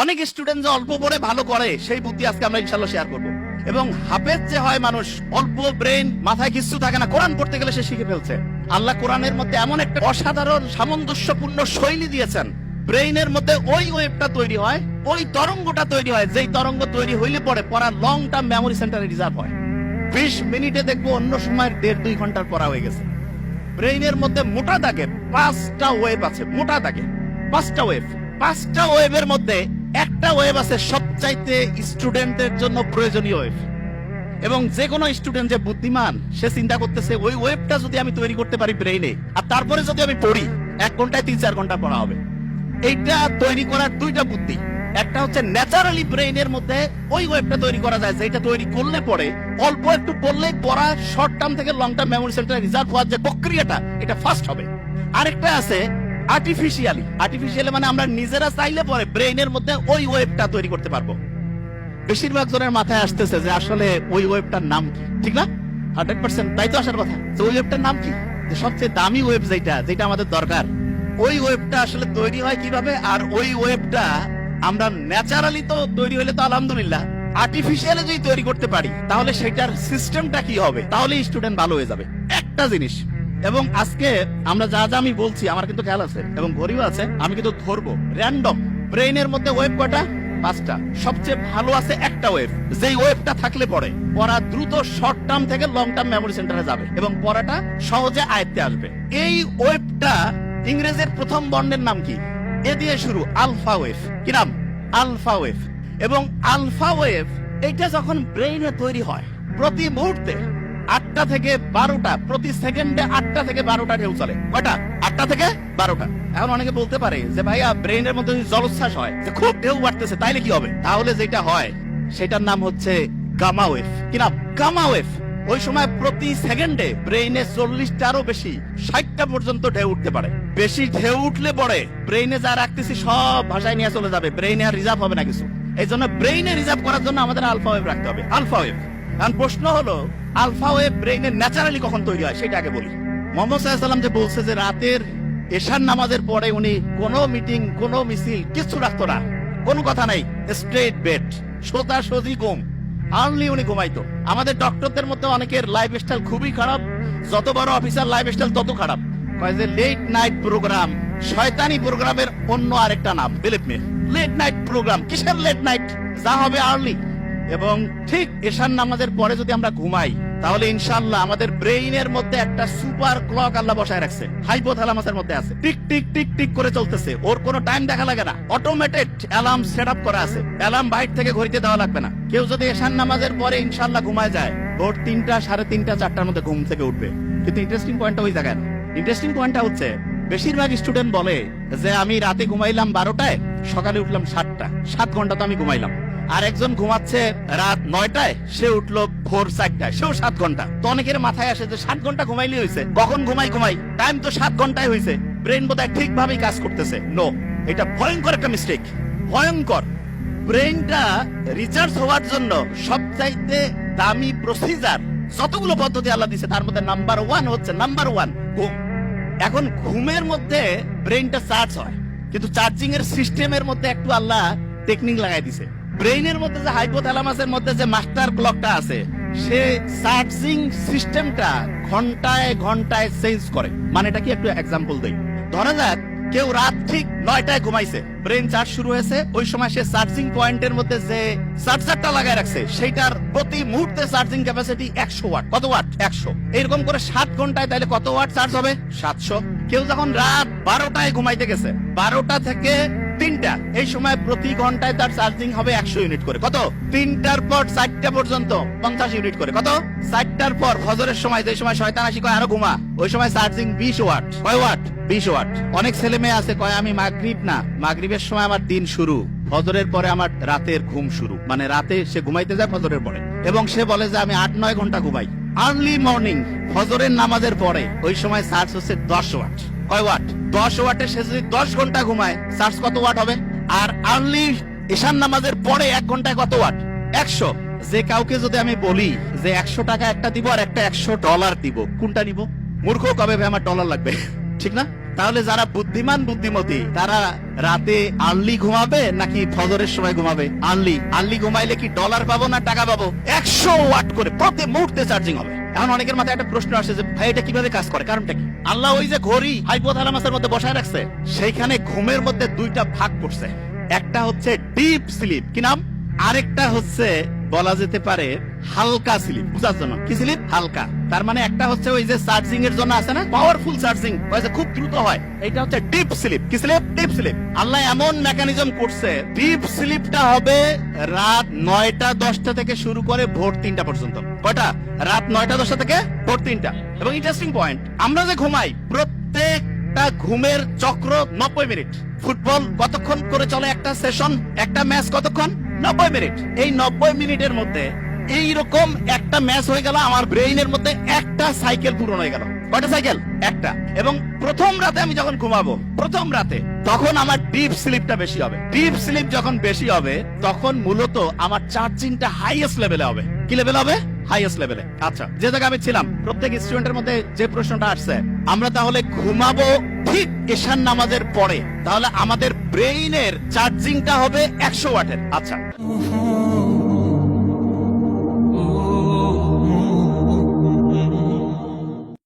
অনেক স্টুডেন্ট অল্প পড়ে ভালো করে, সেই বুদ্ধি আজকে আমরা ইনশাল্লাহ শেয়ার করব। এবং হাফেজ যে হয় মানুষ, অল্প ব্রেন মাথায় কিছু থাকে না। কোরআন পড়তে গেলে সে শিখে ফেলছে। আল্লাহ কোরআনের মধ্যে এমন একটা অসাধারণ, সামঞ্জস্যপূর্ণ শৈলী দিয়েছেন। ব্রেইনের মধ্যে ওই ওয়েবটা তৈরি হয়, ওই তরঙ্গটা তৈরি হয়। যেই তরঙ্গ তৈরি হইলে পরে পড়া লং টার্ম মেমোরি সেন্টারে রিজার্ভ হয়। বিশ মিনিটে দেখব অন্য সময় দেড় দুই ঘণ্টার পড়া হয়ে গেছে। ব্রেইনের মধ্যে মোটা দাগে পাঁচটা ওয়েভ আছে, মোটা দাগে। পাঁচটা ওয়েভ পাঁচটা ওয়েভের মধ্যে একটা ওয়েভ আছে সবচাইতে স্টুডেন্টের জন্য প্রয়োজনীয় ওয়েভ এবং যে কোনো স্টুডেন্ট যে বুদ্ধিমান, সে চিন্তা করতেছে, ওই ওয়েবটা যদি আমি তৈরি করতে পারি ব্রেইনে আর তারপরে যদি আমি পড়ি, এক ঘন্টায় তিন চার ঘণ্টা পড়া হবে। এইটা তৈরি করার দুইটা বুদ্ধি। একটা হচ্ছে ন্যাচারালি ব্রেইনের মধ্যে ওই ওয়েবটা তৈরি করা যায়, যেটা তৈরি করলে পরে অল্প একটু পড়লেই পড়া শর্ট টার্ম থেকে লং টার্ম মেমোরি সেন্টারে রিজার্ভ হওয়ার যে প্রক্রিয়াটা, এটা ফাস্ট হবে। আরেকটা আছে আর্টিফিশিয়ালি আর্টিফিশিয়ালি মানে আমরা নিজেরা চাইলে পরে ব্রেইনের মধ্যে ওই ওয়েবটা তৈরি করতে পারব। বেশিরভাগ জনের মাথায় আসতেছে যে আসলে ওই ওয়েবটার নাম কি, ঠিক না? হান্ড্রেড পার্সেন্ট তাই তো আসার কথা। ওই ওয়েবটার নাম কি? যে সবচেয়ে দামি ওয়েব যেটা যেটা আমাদের দরকার। ওই ওয়েবটা আসলে তৈরি হয় কীভাবে? আর ওই ওয়েবটা আমরা ন্যাচারালি তো তৈরি হলে তো আলহামদুলিল্লাহ। আর্টিফিশিয়ালি যদি তৈরি করতে পারি, তাহলে সেটার সিস্টেমটা কি হবে? তাহলে স্টুডেন্ট ভালো হয়ে যাবে। একটা জিনিস এবং আজকে আমরা যা যা আমি বলছি, আমার কিন্তু খেয়াল আছে এবং ঘড়িও আছে, আমি কিন্তু ধরবো। র্যান্ডম ব্রেইনের মধ্যে ওয়েব কয়টা? পাঁচটা। সবচেয়ে ভালো আছে একটা ওয়েভ যেই ওয়েভটা থাকলে পরে, পড়া দ্রুত শর্ট টার্ম থেকে লং টার্ম মেমোরি সেন্টারে যাবে এবং পড়াটা সহজে আয়ত্তে আসবে। এই ওয়েবটা ইংরেজের প্রথম বর্ণের নাম কি? এ দিয়ে শুরু আলফা ওয়েভ কি নাম? আলফা ওয়েভ এবং আলফা ওয়েভ এটা যখন ব্রেইনে তৈরি হয়, প্রতি মুহূর্তে আটটা থেকে বারোটা, প্রতি সেকেন্ডে আটটা থেকে বারোটা ঢেউ চলে। কয়টা? আটটা থেকে বারোটা। এখন অনেকে বলতে পারে যে, ভাইয়া ব্রেনের মধ্যে জলোচ্ছ্বাস হয়, যে খুব ঢেউ বাড়তেছে, তাইলে কি হবে? তাহলে যেটা হয়, সেটার নাম হচ্ছে গামা ওয়েভ। কি নাম? Gamma wave. ওই সময় প্রতি সেকেন্ডে ব্রেইনে চল্লিশটারও বেশি, ষাটটা পর্যন্ত ঢেউ উঠতে পারে। বেশি ঢেউ উঠলে পরে ব্রেইনে যা রাখতেছি, সব ভাষায় নিয়ে চলে যাবে। ব্রেইনে আর রিজার্ভ হবে না কিছু। এই জন্য ব্রেইনে রিজার্ভ করার জন্য আমাদের আলফা ওয়েভ রাখতে হবে। Alpha wave. এখন প্রশ্ন হলো, আলফা ওয়েভ ব্রেইনে ন্যাচারালি কখন তৈরি হয়, সেটা আগে বলি। মোহাম্মদ সাল্লাম যে বলছে যে রাতের এশার নামাজের পরে উনি কোনো মিটিং, কোনো মিছিল কিছু রাখতো না। কোনো কথা নাই স্ট্রেট বেড, সোজা সজি ঘুম। আর্লি উনি ঘুমাইতো। আমাদের ডক্টরদের মধ্যে অনেকের লাইফ স্টাইল খুবই খারাপ, যত বড় অফিসার লাইফ স্টাইল তত খারাপ। কয় যে লেট নাইট প্রোগ্রাম শয়তানি প্রোগ্রামের অন্য আরেকটা নাম believe me late night program কিসের লেট নাইট যা হবে আর্লি। এবং ঠিক এশার নামাজের পরে যদি আমরা ঘুমাই, তাহলে ইনশাআল্লাহ আমাদের ব্রেইনের মধ্যে একটা সুপার ক্লক আল্লাহ বসায় রাখছে। হাইপোথ্যালামাসের মধ্যে আছে। টিক টিক টিক টিক করে চলতেছে। ওর কোনো টাইম দেখা লাগে না। অটোমেটেড অ্যালার্ম সেট আপ করা আছে। অ্যালার্ম বাইট থেকে ঘড়িতে দেওয়া লাগবে না। কেউ যদি এশার নামাজের পরে ইনশাল্লাহ ঘুমায় যায়, ভোর তিনটা, সাড়ে তিনটা, চারটার মধ্যে ঘুম থেকে উঠবে। কিন্তু ইন্টারেস্টিং পয়েন্টটা ওই জায়গায় ইন্টারেস্টিং পয়েন্টটা হচ্ছে, বেশিরভাগ স্টুডেন্ট বলে যে, আমি রাতে ঘুমাইলাম বারোটায়, সকালে উঠলাম সাতটা। সাত ঘণ্টা তো আমি ঘুমাইলাম। আর একজন ঘুমাচ্ছে রাত নয়টায়, সে উঠল ভোর চারটায়, সেও সাত ঘণ্টা। তো অনেকের মাথায় আসে যে সাত ঘণ্টা ঘুমাইলে হয়েছে। কখন ঘুমাই ঘুমাই? টাইম তো সাত ঘন্টায় হয়েছে। ব্রেন বোধহয় ঠিকভাবেই কাজ করতেছে। নো এটা ভয়ঙ্কর একটা মিস্টেক ভয়ঙ্কর। ব্রেনটা রিচার্জ হওয়ার জন্য সবচাইতে দামি প্রসিজার যতগুলো পদ্ধতি আল্লাহ দিছে তার মধ্যে নাম্বার ওয়ান হচ্ছে নাম্বার ওয়ান ঘুম। এখন ঘুমের মধ্যে ব্রেনটা চার্জ হয়। কিন্তু চার্জিং এর সিস্টেমের মধ্যে একটু আল্লাহ টেকনিক লাগাই দিছে ব্রেইনের মধ্যে যে হাইপোথ্যালামাসের মধ্যে যে মাস্টার ক্লকটা আছে, সে চার্জিং সিস্টেমটা ঘন্টায় ঘন্টায় চেঞ্জ করে। মানে এটা কি একটু এক্সাম্পল দেই? ধরা যাক, কেউ রাত ঠিক নয়টায় ঘুমাইছে। ব্রেন চার্জ শুরু হয়েছে, ওই সময় সে চার্জিং পয়েন্টের মধ্যে যে চার্জারটা লাগায় রাখছে, সেইটার প্রতি মুহূর্তে চার্জিং ক্যাপাসিটি একশো ওয়াট কত ওয়াট একশো। এরকম করে সাত ঘন্টায় তাহলে কত ওয়াট চার্জ হবে? সাতশো। কেউ যখন রাত বারোটায় ঘুমাইতে গেছে, বারোটা থেকে তিনটা। এই সময় প্রতি ঘন্টায় তার চার্জিং হবে একশো ইউনিট করে। কত? তিনটার পর চারটা পর্যন্ত, পঞ্চাশ ইউনিট করে। কত? চারটার পর ফজরের সময় যে সময় শয়তান আসি, কয় আরও ঘুমা। ওই সময় চার্জিং বিশ ওয়াট। কয় ওয়াট? বিশ ওয়াট। অনেক ছেলে মেয়ে আছে, কয় আমি মাগরিব না। মাগরিবের সময় আমার দিন শুরু। ফজরের পরে আমার রাতের ঘুম শুরু। মানে রাতে সে ঘুমাইতে যায় ফজরের পরে। এবং সে বলে যে, আমি আট নয় ঘণ্টা ঘুমাই। আর্লি মর্নিং ফজরের নামাজের পরে। ওই সময় চার্জ হচ্ছে দশ ওয়াট। কয় ওয়াট? দশ ওয়াটে সে দশ ঘণ্টা ঘুমায় চার্জ কত ওয়াট হবে? আর আর্লি ঈশান নামাজের পরে এক ঘন্টায় কত ওয়াট? একশো। যে কাউকে যদি আমি বলি যে একশো টাকা একটা দিব আর একটা একশো ডলার দিব, কোনটা নিব? মূর্খ কবে ভাই, আমার ডলার লাগবে? ঠিক না? তাহলে যারা বুদ্ধিমান, বুদ্ধিমতী, তারা রাতে আর্লি ঘুমাবে নাকি ফজরের সময় ঘুমাবে? আর্লি। আর্লি ঘুমাইলে কি ডলার পাবো না টাকা পাবো? একশো ওয়াট করে প্রতি মুহূর্তে চার্জিং হবে। এখন অনেকের মাথায় একটা প্রশ্ন আসে যে, ভাই, এটা কীভাবে কাজ করে? কারণটা কি? আল্লাহ ওই যে ঘড়ি হাইপোথালামাসের মধ্যে বসায় রাখছে, সেইখানে ঘুমের মধ্যে দুইটা ভাগ করছে একটা হচ্ছে ডিপ স্লিপ কি নাম? আরেকটা হচ্ছে, বলা যেতে পারে, হালকা স্লিপ বুঝার জন্য। কি স্লিপ হালকা। তার মানে একটা হচ্ছে ওই যে চার্জিং এর জন্য আছে না? পাওয়ারফুল চার্জিং ওই যে খুব দ্রুত হয়। এটা হচ্ছে ডিপ স্লিপ কি স্লিপ ডিপ স্লিপ আল্লাহ এমন মেকানিজম করছে ডিপ স্লিপটা হবে রাত নয়টা দশটা থেকে শুরু করে ভোর তিনটা পর্যন্ত। কয়টা? রাত নয়টা দশটা থেকে ভোর তিনটা। এবং ইন্টারেস্টিং পয়েন্ট আমরা যে ঘুমাই, প্রত্যেকটা ঘুমের চক্র নব্বই মিনিট। ফুটবল কতক্ষণ করে চলে একটা সেশন? একটা ম্যাচ কতক্ষণ? নব্বই মিনিট। এই নব্বই মিনিটের মধ্যে এই রকম একটা ম্যাচ হয়ে গেল, আমার ব্রেইনের মধ্যে একটা সাইকেল পূরণ হয়ে গেল। কয়টা সাইকেল একটা। এবং প্রথম রাতে আমি যখন ঘুমাবো, প্রথম রাতে, তখন আমার ডিপ স্লিপটা বেশি হবে। ডিপ স্লিপ যখন বেশি হবে, তখন মূলত আমার চার্জিংটা হাইয়েস্ট লেভেলে হবে। কি লেভেল হবে? হাইয়েস্ট লেভেলে আচ্ছা যে জায়গায় আমি ছিলাম, প্রত্যেক স্টুডেন্টের মধ্যে যে প্রশ্নটা আসছে, আমরা তাহলে ঘুমাবো ঠিক এশান নামাজের পরে, তাহলে আমাদের ব্রেইনের চার্জিংটা হবে একশো ওয়াটের। আচ্ছা।